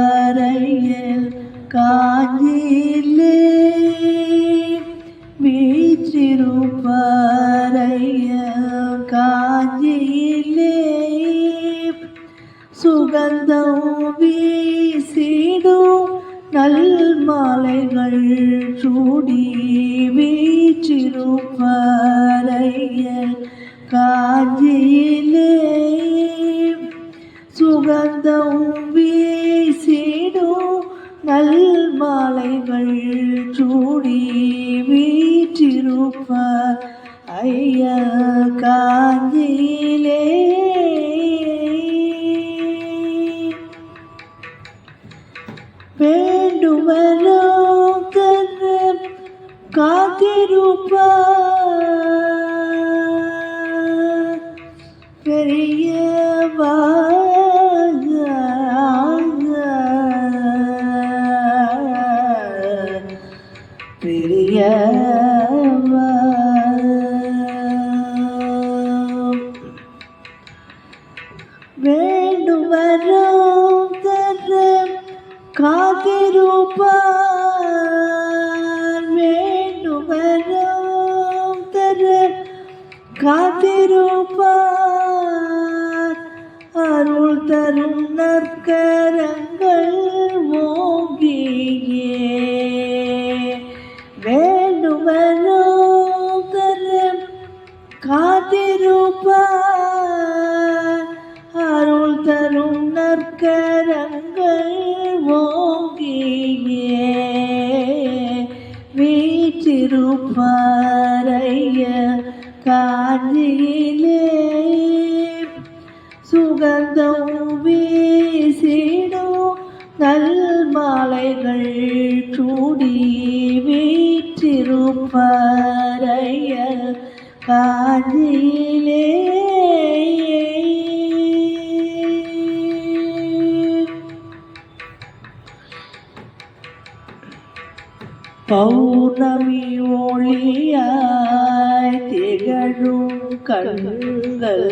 வீற்றிருப்பாரையில் காஞ்சியிலே வீற்றிருப்பாரையில் காஞ்சியிலே சுகந்தம் வீசிடும் நல்மாலைகள் சூடி வீற்றிருப்பாரையில் காஞ்சியிலே சுகந்தம் வீசிடும் நல் மாலைகள் சூடி வீற்றிருப்ப ஐயா காஞ்சியிலே. வேண்டுமனோ காத்திருப்ப பெரிய பெரியவா வேண்டுமரம் தர காத்திருப்பார். வேண்டுமரம் தர காத்திருப்பார். அருள் தரும் நற்கரங்கள் காத்திருப்பார். அருள் தரும் நற்கரங்கள் ஓங்கியே. வீற்றிருப்பாரைய காஞ்சியிலே. சுகந்தம் வீசிடும் நல் மாலைகள் சூடி வீற்றிருப்பாரைய காஞ்சியிலே பௌர்ணமி ஒளியாய் திகழும் கண்கள்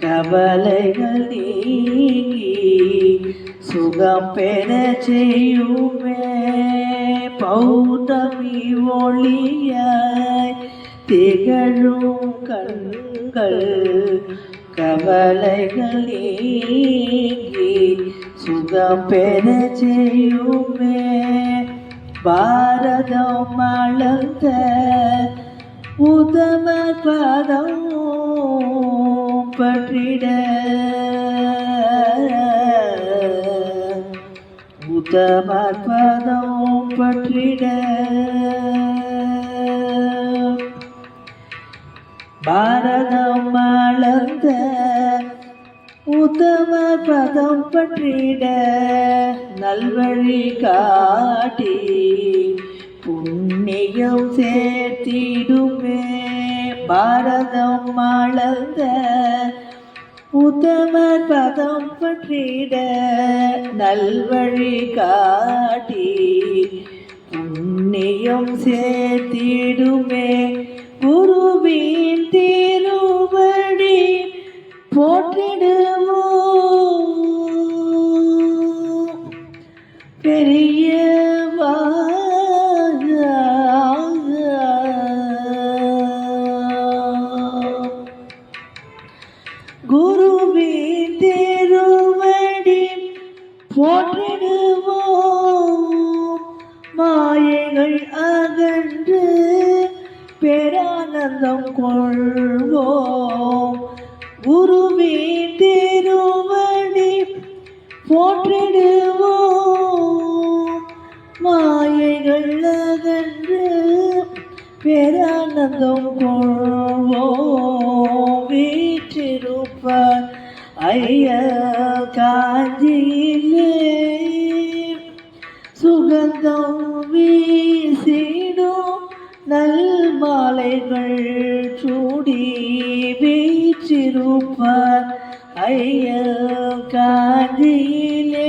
கவலைகள் நீங்கி சுகம் பெற செய்யுமே பௌர்ணமி ஒளியாய் திகழும் கண்கள் கவலைகள் நீங்கி சுகம் பெற செய்யுமே. பாரதம் மலர்ந்த உதம பதம் பற்றிட. உதம பதம் பற்றிட. பாரதம் அளந்த உத்தம பதம் பற்றிட நல்வழி காட்டி புண்ணியம் சேர்த்திடுமே. பாரதம் அளந்த உத்தம பதம் பற்றிட நல்வழி காட்டி புண்ணியம் சேர்த்திடுமே. போற்றிடுவோம் பெரிய குருவி திருவடி போற்றிடுவோம் மாயைகள் அகன்று பேரானந்தம் கொள்வோம். குருவின் திருவடி போற்றிடுவோம். மாயைகள் அகன்று பேரானந்தம் கொள்வோம். வீற்றிருப்பார் ஐய காஞ்சியிலே. சுகந்தம் வீசிடும் நல் மாலைகள் சூடி ஐயா காதிலே